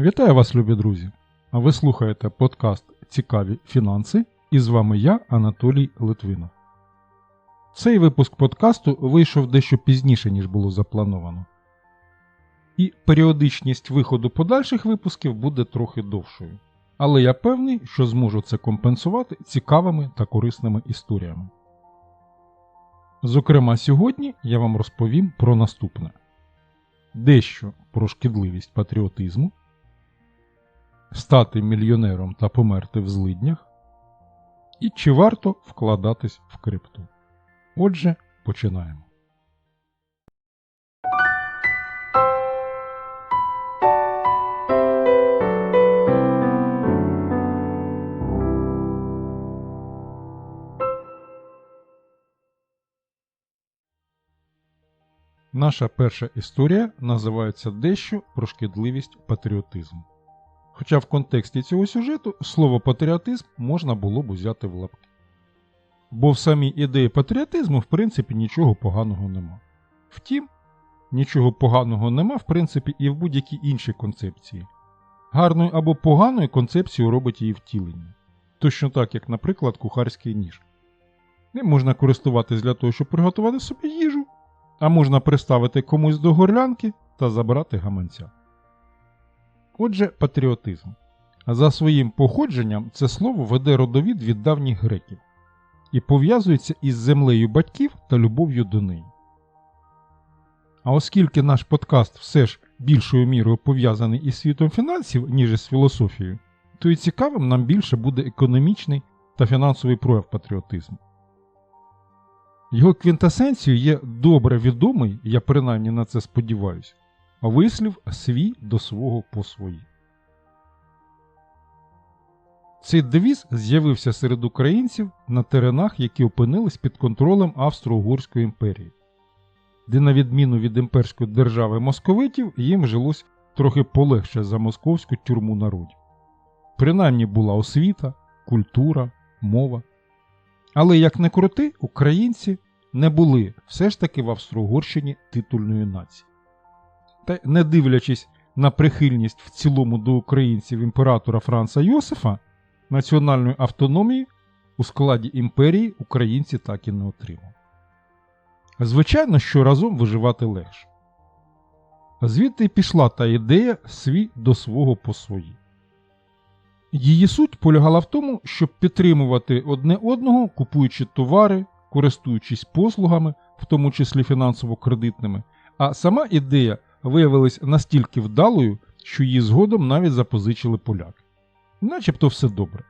Вітаю вас, любі друзі! А ви слухаєте подкаст Цікаві фінанси і з вами я, Анатолій Литвинов. Цей випуск подкасту вийшов дещо пізніше, ніж було заплановано. І періодичність виходу подальших випусків буде трохи довшою. Але я певний, що зможу це компенсувати цікавими та корисними історіями. Зокрема, сьогодні я вам розповім про наступне: дещо про шкідливість патріотизму, стати мільйонером та померти в злиднях, і чи варто вкладатись в крипту. Отже, починаємо. Наша перша історія називається дещо про шкідливість патріотизму. Хоча в контексті цього сюжету слово патріотизм можна було б взяти в лапки. Бо в самій ідеї патріотизму, в принципі, нічого поганого нема. Втім, нічого поганого нема, в принципі, і в будь-якій іншій концепції. Гарною або поганою концепцію робить її втілення. Точно так, як, наприклад, кухарський ніж. Ним можна користуватись для того, щоб приготувати собі їжу, а можна приставити комусь до горлянки та забрати гаманця. Отже, патріотизм. За своїм походженням це слово веде родовід від давніх греків і пов'язується із землею батьків та любов'ю до неї. А оскільки наш подкаст все ж більшою мірою пов'язаний із світом фінансів, ніж із філософією, то і цікавим нам більше буде економічний та фінансовий прояв патріотизму. Його квінтесенцією є добре відомий, я принаймні на це сподіваюся, вислів свій до свого по свої. Цей девіз з'явився серед українців на теренах, які опинились під контролем Австро-Угорської імперії, де, на відміну від імперської держави московитів, їм жилось трохи полегше за московську тюрму народів. Принаймні була освіта, культура, мова. Але як не крути, українці не були все ж таки в Австро-Угорщині титульної нації. Та не дивлячись на прихильність в цілому до українців імператора Франца Йосифа, національної автономії у складі імперії українці так і не отримали. Звичайно, що разом виживати легше. Звідти й пішла та ідея свій до свого по свої. Її суть полягала в тому, щоб підтримувати одне одного, купуючи товари, користуючись послугами, в тому числі фінансово-кредитними, а сама ідея виявилась настільки вдалою, що її згодом навіть запозичили поляки. Начебто все добре.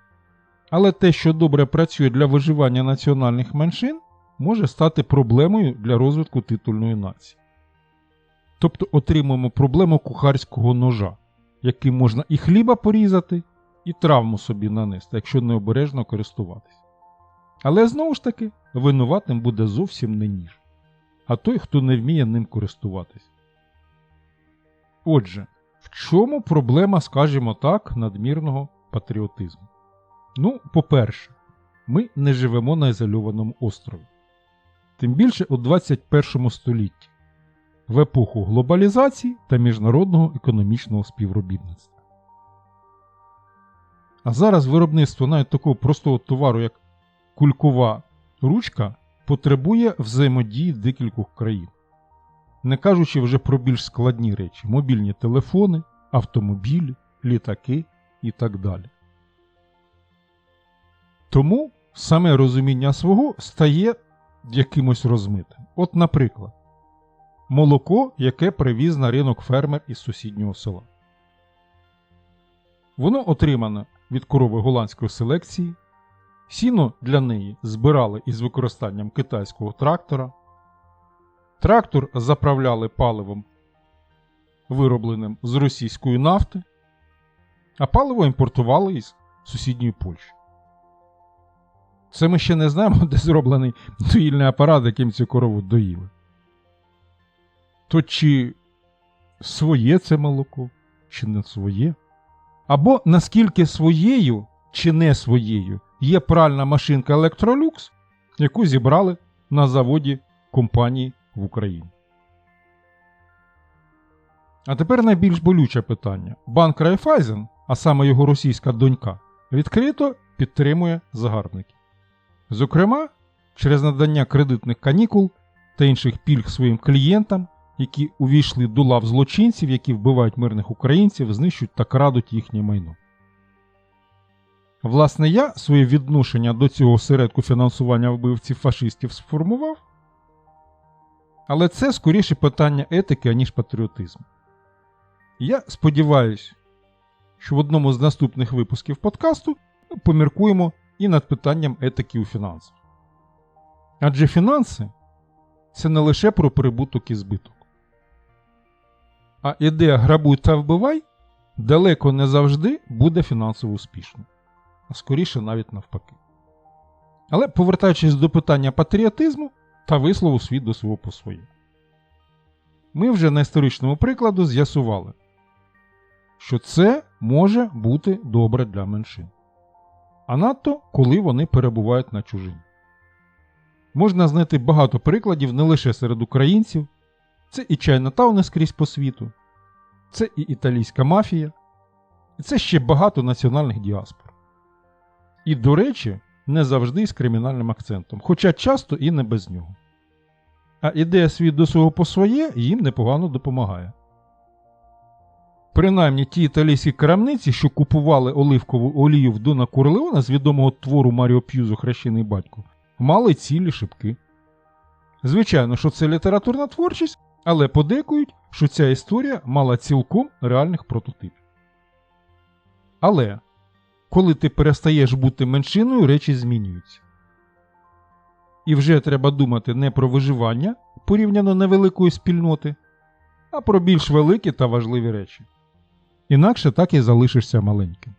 Але те, що добре працює для виживання національних меншин, може стати проблемою для розвитку титульної нації. Тобто отримуємо проблему кухарського ножа, яким можна і хліба порізати, і травму собі нанести, якщо необережно користуватись. Але знову ж таки, винуватим буде зовсім не ніж, а той, хто не вміє ним користуватись. Отже, в чому проблема, скажімо так, надмірного патріотизму? Ну, по-перше, ми не живемо на ізольованому острові. Тим більше у 21 столітті, в епоху глобалізації та міжнародного економічного співробітництва. А зараз виробництво навіть такого простого товару, як кулькова ручка, потребує взаємодії декількох країн. Не кажучи вже про більш складні речі мобільні телефони, автомобілі, літаки і так далі. Тому саме розуміння свого стає якимось розмитим. От, наприклад, молоко, яке привіз на ринок фермер із сусіднього села. Воно отримане від корови голландської селекції. Сіно для неї збирали із використанням китайського трактора. Трактор заправляли паливом, виробленим з російської нафти, а паливо імпортували із сусідньої Польщі. Це ми ще не знаємо, де зроблений доїльний апарат, яким цю корову доїли. То чи своє це молоко, чи не своє? Або наскільки своєю чи не своєю є пральна машинка Electrolux, яку зібрали на заводі компанії в Україні. А тепер найбільш болюче питання. Банк Райфайзен, а саме його російська донька, відкрито підтримує загарбників. Зокрема, через надання кредитних канікул та інших пільг своїм клієнтам, які увійшли до лав злочинців, які вбивають мирних українців, знищують та крадуть їхнє майно. Власне, я своє відношення до цього осередку фінансування вбивців фашистів сформував. Але це скоріше питання етики, аніж патріотизму. Я сподіваюся, що в одному з наступних випусків подкасту ми поміркуємо і над питанням етики у фінансах. Адже фінанси це не лише про прибуток і збиток. А ідея грабуй та вбивай далеко не завжди буде фінансово успішною, а скоріше навіть навпаки. Але повертаючись до питання патріотизму та вислову світ до свого по своє. Ми вже на історичному прикладу з'ясували, що це може бути добре для меншин. А надто коли вони перебувають на чужині. Можна знайти багато прикладів не лише серед українців, це і Чайнатауни скрізь по світу, це і італійська мафія, і це ще багато національних діаспор. І, до речі, не завжди з кримінальним акцентом, хоча часто і не без нього. А ідея світ до свого по своє їм непогано допомагає. Принаймні ті італійські крамниці, що купували оливкову олію в Дона Курлеона з відомого твору Маріо П'юзо Хрещений батько, мали цілі шибки. Звичайно, що це літературна творчість, але подекують, що ця історія мала цілком реальних прототипів. Але коли ти перестаєш бути меншиною, речі змінюються. І вже треба думати не про виживання порівняно невеликої спільноти, а про більш великі та важливі речі. Інакше так і залишишся маленьким.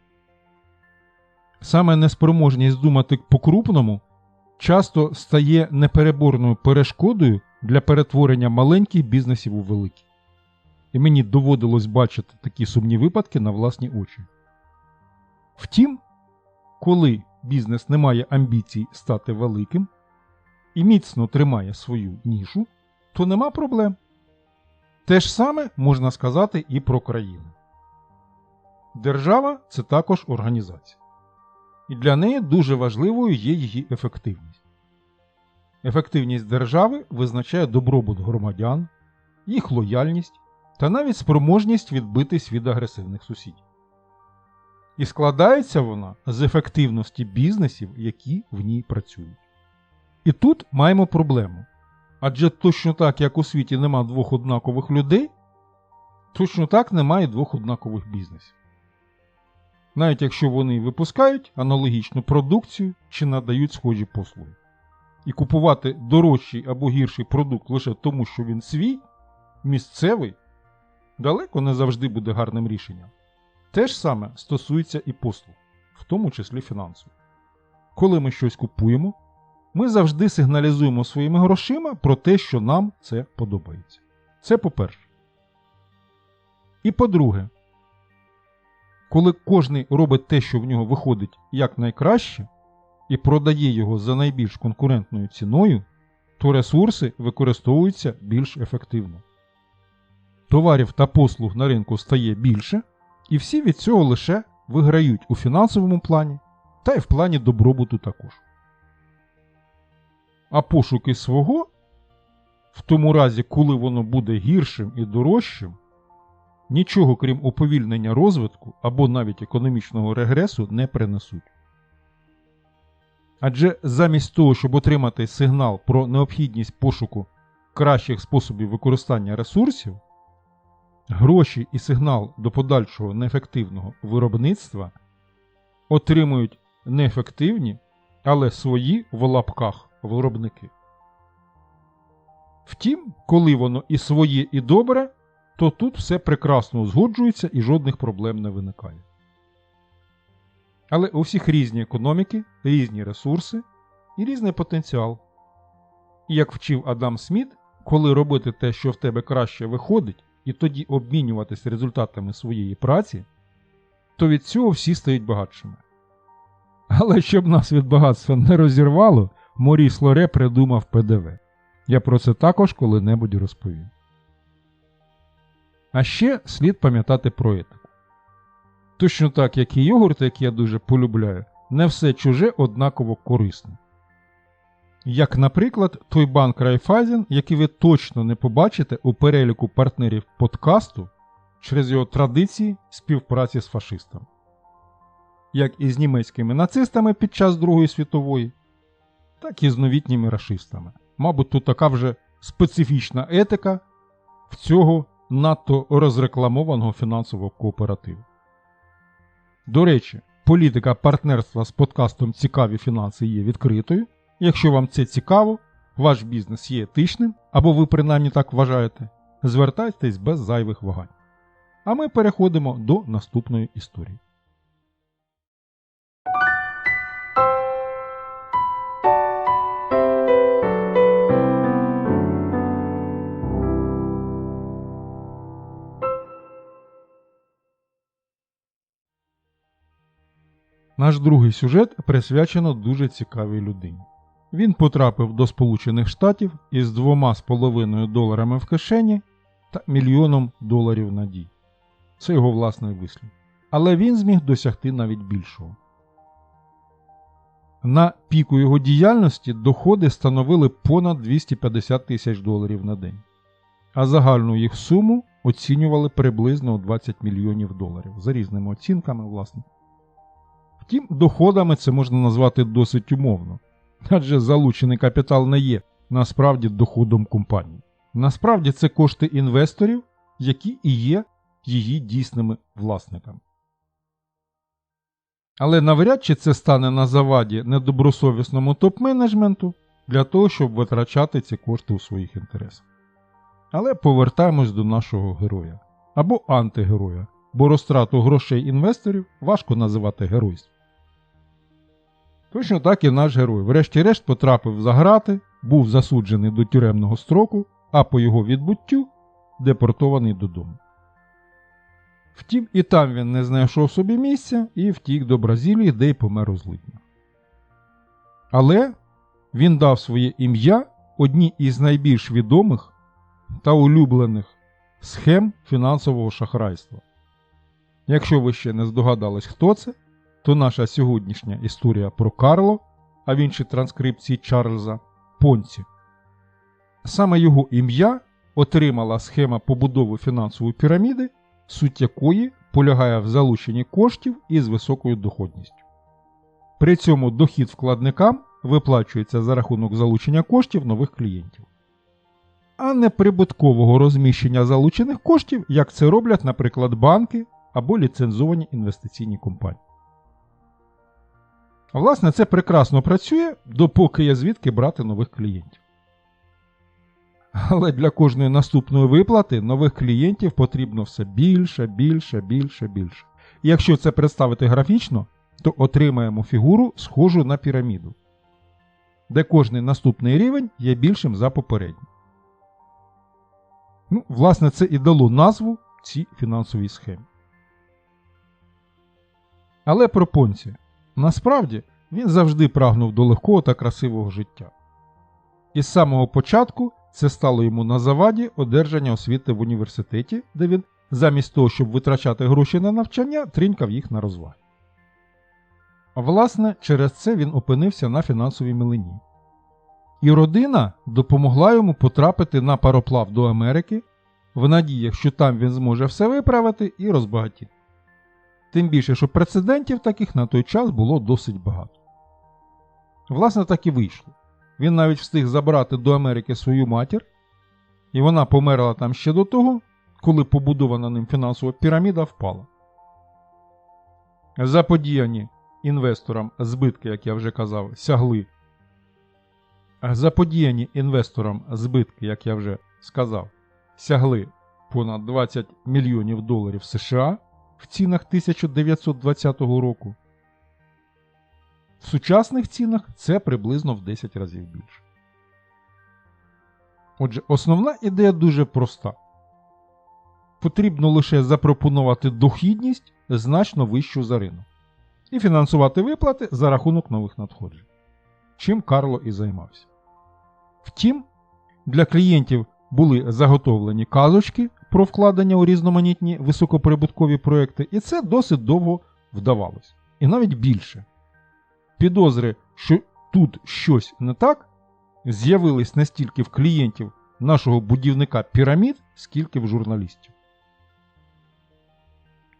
Саме неспроможність думати по-крупному часто стає непереборною перешкодою для перетворення маленьких бізнесів у великі. І мені доводилось бачити такі сумні випадки на власні очі. Втім, коли бізнес не має амбіцій стати великим і міцно тримає свою нішу, то нема проблем. Те ж саме можна сказати і про країну. Держава це також організація. І для неї дуже важливою є її ефективність. Ефективність держави визначає добробут громадян, їх лояльність та навіть спроможність відбитись від агресивних сусідів. І складається вона з ефективності бізнесів, які в ній працюють. І тут маємо проблему. Адже точно так, як у світі нема двох однакових людей, точно так немає двох однакових бізнесів. Навіть якщо вони випускають аналогічну продукцію чи надають схожі послуги. І купувати дорожчий або гірший продукт лише тому, що він свій, місцевий, далеко не завжди буде гарним рішенням. Те ж саме стосується і послуг, в тому числі фінансових. Коли ми щось купуємо, ми завжди сигналізуємо своїми грошима про те, що нам це подобається. Це по-перше. І по-друге, коли кожний робить те, що в нього виходить якнайкраще, і продає його за найбільш конкурентною ціною, то ресурси використовуються більш ефективно. Товарів та послуг на ринку стає більше, і всі від цього лише виграють у фінансовому плані та й в плані добробуту також. А пошуки свого, в тому разі, коли воно буде гіршим і дорожчим, нічого крім уповільнення розвитку або навіть економічного регресу не принесуть. Адже замість того, щоб отримати сигнал про необхідність пошуку кращих способів використання ресурсів, гроші і сигнал до подальшого неефективного виробництва отримують неефективні, але свої в лапках виробники. Втім, коли воно і своє, і добре, то тут все прекрасно узгоджується і жодних проблем не виникає. Але у всіх різні економіки, різні ресурси і різний потенціал. І як вчив Адам Сміт, коли робити те, що в тебе краще виходить, і тоді обмінюватись результатами своєї праці, то від цього всі стають багатшими. Але щоб нас від багатства не розірвало, Моріс Лоре придумав ПДВ. Я про це також коли-небудь розповім. А ще слід пам'ятати про етику. Точно так, як і йогурт, який я дуже полюбляю, не все чуже однаково корисне. Як, наприклад, той банк Райфайзен, який ви точно не побачите у переліку партнерів подкасту через його традиції співпраці з фашистами. Як і з німецькими нацистами під час Другої світової, так і з новітніми рашистами. Мабуть, тут така вже специфічна етика в цього надто розрекламованого фінансового кооперативу. До речі, політика партнерства з подкастом Цікаві фінанси є відкритою. Якщо вам це цікаво, ваш бізнес є етичним, або ви принаймні так вважаєте, звертайтесь без зайвих вагань. А ми переходимо до наступної історії. Наш другий сюжет присвячено дуже цікавій людині. Він потрапив до Сполучених Штатів із двома з половиною доларами в кишені та мільйоном доларів надій. Це його власний вислів. Але він зміг досягти навіть більшого. На піку його діяльності доходи становили понад 250 тисяч доларів на день, а загальну їх суму оцінювали приблизно у 20 мільйонів доларів за різними оцінками, власне. Втім, доходами це можна назвати досить умовно, адже залучений капітал не є насправді доходом компанії. Насправді це кошти інвесторів, які і є її дійсними власниками. Але навряд чи це стане на заваді недобросовісному топ-менеджменту для того, щоб витрачати ці кошти у своїх інтересах. Але повертаємось до нашого героя або антигероя, бо розтрату грошей інвесторів важко називати геройством. Точно так і наш герой, врешті-решт, потрапив за грати, був засуджений до тюремного строку, а по його відбуттю депортований додому. Втім, і там він не знайшов собі місця і втік до Бразилії, де й помер у злиднях. Але він дав своє ім'я одній із найбільш відомих та улюблених схем фінансового шахрайства. Якщо ви ще не здогадались, хто це, то наша сьогоднішня історія про Карло, а в іншій транскрипції Чарльза Понці. Саме його ім'я отримала схема побудови фінансової піраміди, суть якої полягає в залученні коштів із високою доходністю. При цьому дохід вкладникам виплачується за рахунок залучення коштів нових клієнтів, а не прибуткового розміщення залучених коштів, як це роблять, наприклад, банки або ліцензовані інвестиційні компанії. Власне, це прекрасно працює, допоки є звідки брати нових клієнтів. Але для кожної наступної виплати нових клієнтів потрібно все більше, більше, більше, більше. І якщо це представити графічно, то отримаємо фігуру, схожу на піраміду, де кожний наступний рівень є більшим за попередній. Ну, Власне, це і дало назву цій фінансовій схемі. Але про Понці. Насправді, він завжди прагнув до легкого та красивого життя. І з самого початку це стало йому на заваді одержання освіти в університеті, де він, замість того, щоб витрачати гроші на навчання, тринькав їх на розваги. Власне, через це він опинився на фінансовій милині. І родина допомогла йому потрапити на пароплав до Америки в надії, що там він зможе все виправити і розбагатіти. Тим більше, що прецедентів таких на той час було досить багато. Власне, так і вийшло. Він навіть встиг забрати до Америки свою матір, і вона померла там ще до того, коли побудована ним фінансова піраміда впала. Заподіяні інвесторам збитки, як я вже казав, сягли. Заподіяні інвесторам збитки, як я вже сказав, сягли понад 20 мільйонів доларів США в цінах 1920 року. В сучасних цінах це приблизно в 10 разів більше. Отже, основна ідея дуже проста. Потрібно лише запропонувати дохідність значно вищу за ринок і фінансувати виплати за рахунок нових надходжень. Чим Карло і займався. Втім, для клієнтів були заготовлені казочки про вкладення у різноманітні високоприбуткові проекти, і це досить довго вдавалось. І навіть більше. Підозри, що тут щось не так, з'явились не стільки в клієнтів нашого будівника пірамід, скільки в журналістів.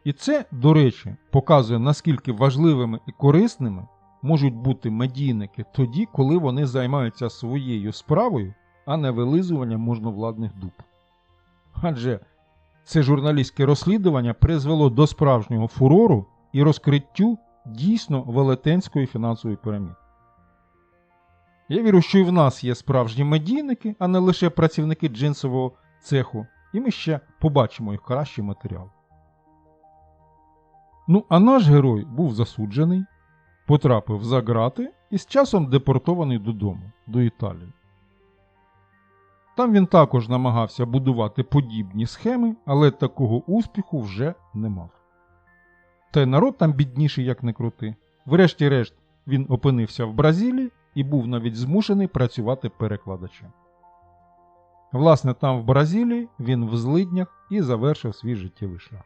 І це, до речі, показує, наскільки важливими і корисними можуть бути медійники тоді, коли вони займаються своєю справою, а не вилизуванням можновладних дуб. Адже це журналістське розслідування призвело до справжнього фурору і розкриттю дійсно велетенської фінансової піраміди. Я вірю, що і в нас є справжні медійники, а не лише працівники джинсового цеху, і ми ще побачимо їх кращий матеріал. Ну, а наш герой був засуджений, потрапив за грати і з часом депортований додому, до Італії. Там він також намагався будувати подібні схеми, але такого успіху вже не мав. Та й народ там бідніший, як не крути. Врешті-решт, він опинився в Бразилії і був навіть змушений працювати перекладачем. Власне, там в Бразилії він в злиднях і завершив свій життєвий шлях.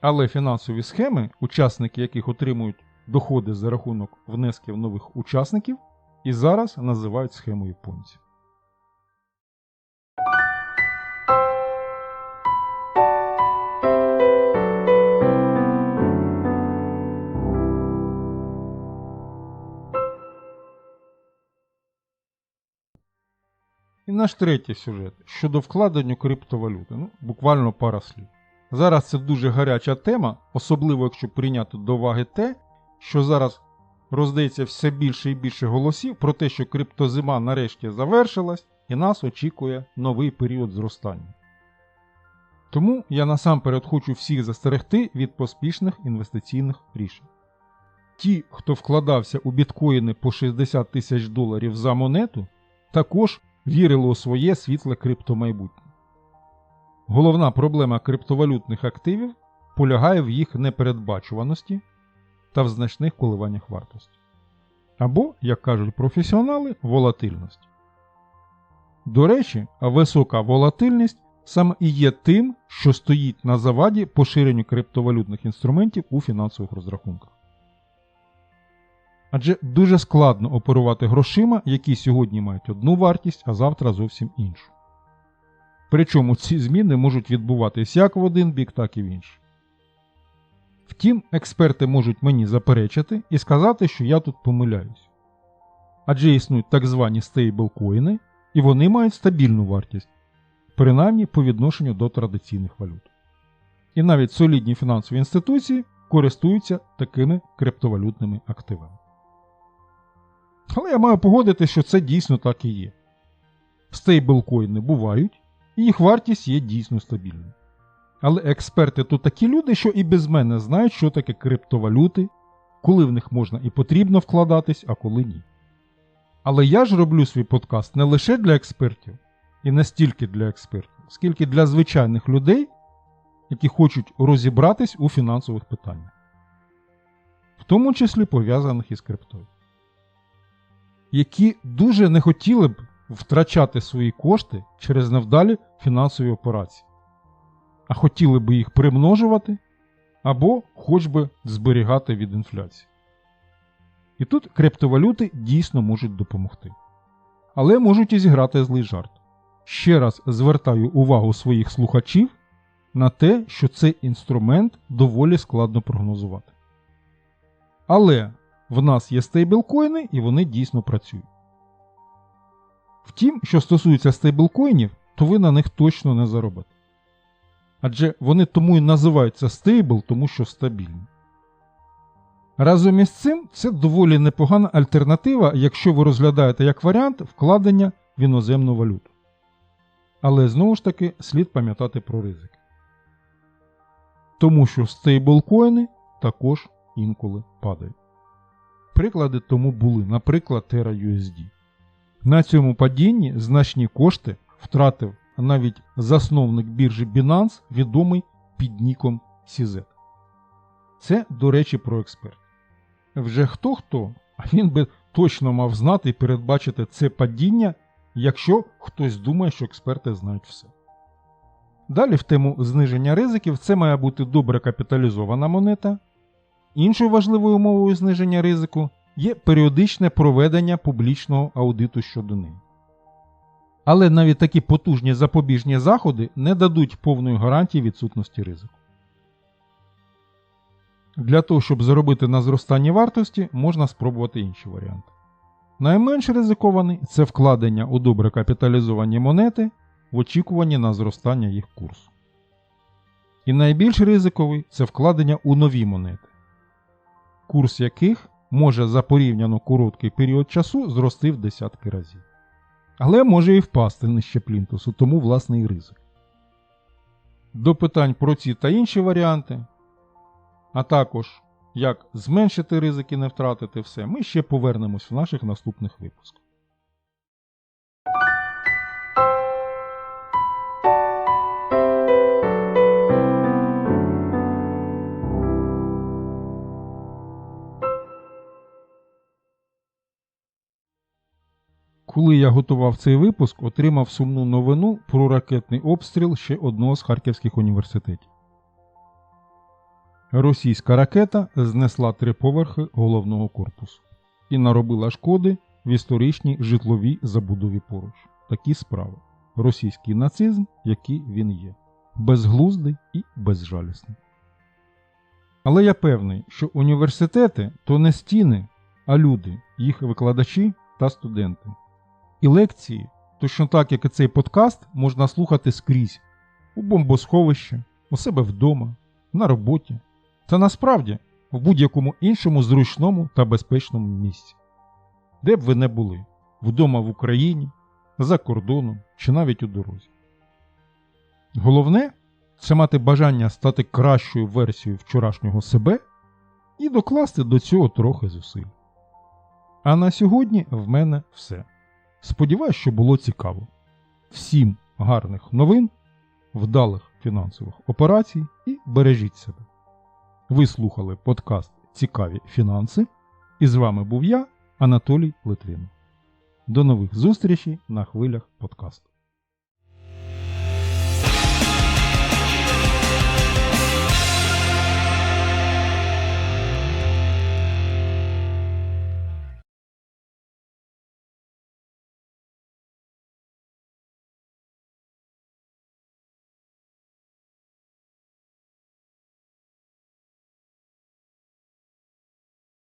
Але фінансові схеми, учасники яких отримують доходи за рахунок внесків нових учасників, і зараз називають схемою понці. І наш третій сюжет щодо вкладення криптовалюти. Ну, буквально пара слів. Зараз це дуже гаряча тема, особливо якщо прийняти до уваги те, що зараз роздається все більше і більше голосів про те, що криптозима нарешті завершилась і нас очікує новий період зростання. Тому я насамперед хочу всіх застерегти від поспішних інвестиційних рішень. Ті, хто вкладався у біткоїни по 60 тисяч доларів за монету, також вірили у своє світле криптомайбутнє. Головна проблема криптовалютних активів полягає в їх непередбачуваності та в значних коливаннях вартості. Або, як кажуть професіонали, волатильності. До речі, висока волатильність саме і є тим, що стоїть на заваді поширенню криптовалютних інструментів у фінансових розрахунках. Адже дуже складно оперувати грошима, які сьогодні мають одну вартість, а завтра зовсім іншу. Причому ці зміни можуть відбуватися як в один бік, так і в інший. Втім, експерти можуть мені заперечити і сказати, що я тут помиляюсь. Адже існують так звані стейблкоїни, і вони мають стабільну вартість, принаймні по відношенню до традиційних валют. І навіть солідні фінансові інституції користуються такими криптовалютними активами. Але я маю погодити, що це дійсно так і є. Стейблкоїни бувають, і їх вартість є дійсно стабільною. Але експерти то такі люди, що і без мене знають, що таке криптовалюти, коли в них можна і потрібно вкладатись, а коли ні. Але я ж роблю свій подкаст не лише для експертів, і не стільки для експертів, скільки для звичайних людей, які хочуть розібратись у фінансових питаннях, в тому числі пов'язаних із криптою, які дуже не хотіли б втрачати свої кошти через невдалі фінансові операції, а хотіли би їх примножувати або хоч би зберігати від інфляції. І тут криптовалюти дійсно можуть допомогти. Але можуть і зіграти злий жарт. Ще раз звертаю увагу своїх слухачів на те, що цей інструмент доволі складно прогнозувати. Але в нас є стейблкоїни і вони дійсно працюють. Втім, що стосується стейблкоїнів, то ви на них точно не заробите. Адже вони тому і називаються стейбл, тому що стабільні. Разом із цим це доволі непогана альтернатива, якщо ви розглядаєте як варіант вкладення в іноземну валюту. Але знову ж таки слід пам'ятати про ризики. Тому що стейблкоїни також інколи падають. Приклади тому були, наприклад, TerraUSD. На цьому падінні значні кошти втратив навіть засновник біржі Binance, відомий під ніком CZ. Це, до речі, про експерт. Вже хто хто, а він би точно мав знати і передбачити це падіння, якщо хтось думає, що експерти знають все. Далі в тему зниження ризиків це має бути добре капіталізована монета. Іншою важливою умовою зниження ризику є періодичне проведення публічного аудиту щодо неї. Але навіть такі потужні запобіжні заходи не дадуть повної гарантії відсутності ризику. Для того, щоб заробити на зростанні вартості, можна спробувати інші варіанти. Найменш ризикований це вкладення у добре капіталізовані монети в очікуванні на зростання їх курсу. І найбільш ризиковий це вкладення у нові монети, курс яких може за порівняно короткий період часу зрости в десятки разів. Але може і впасти нижче плінтусу, тому власний ризик. До питань про ці та інші варіанти, а також як зменшити ризики не втратити все, ми ще повернемось в наших наступних випусках. Коли я готував цей випуск, отримав сумну новину про ракетний обстріл ще одного з харківських університетів. Російська ракета знесла три поверхи головного корпусу і наробила шкоди в історичній житловій забудові поруч. Такі справи. Російський нацизм, який він є, безглуздий і безжалісний. Але я певний, що університети то не стіни, а люди, їх викладачі та студенти. І лекції, точно так як і цей подкаст, можна слухати скрізь у бомбосховищі, у себе вдома, на роботі та насправді в будь-якому іншому зручному та безпечному місці, де б ви не були вдома в Україні, за кордоном чи навіть у дорозі. Головне це мати бажання стати кращою версією вчорашнього себе і докласти до цього трохи зусиль. А на сьогодні в мене все. Сподіваюсь, що було цікаво. Всім гарних новин, вдалих фінансових операцій і бережіть себе. Ви слухали подкаст Цікаві фінанси. І з вами був я, Анатолій Литвин. До нових зустрічей на хвилях подкасту.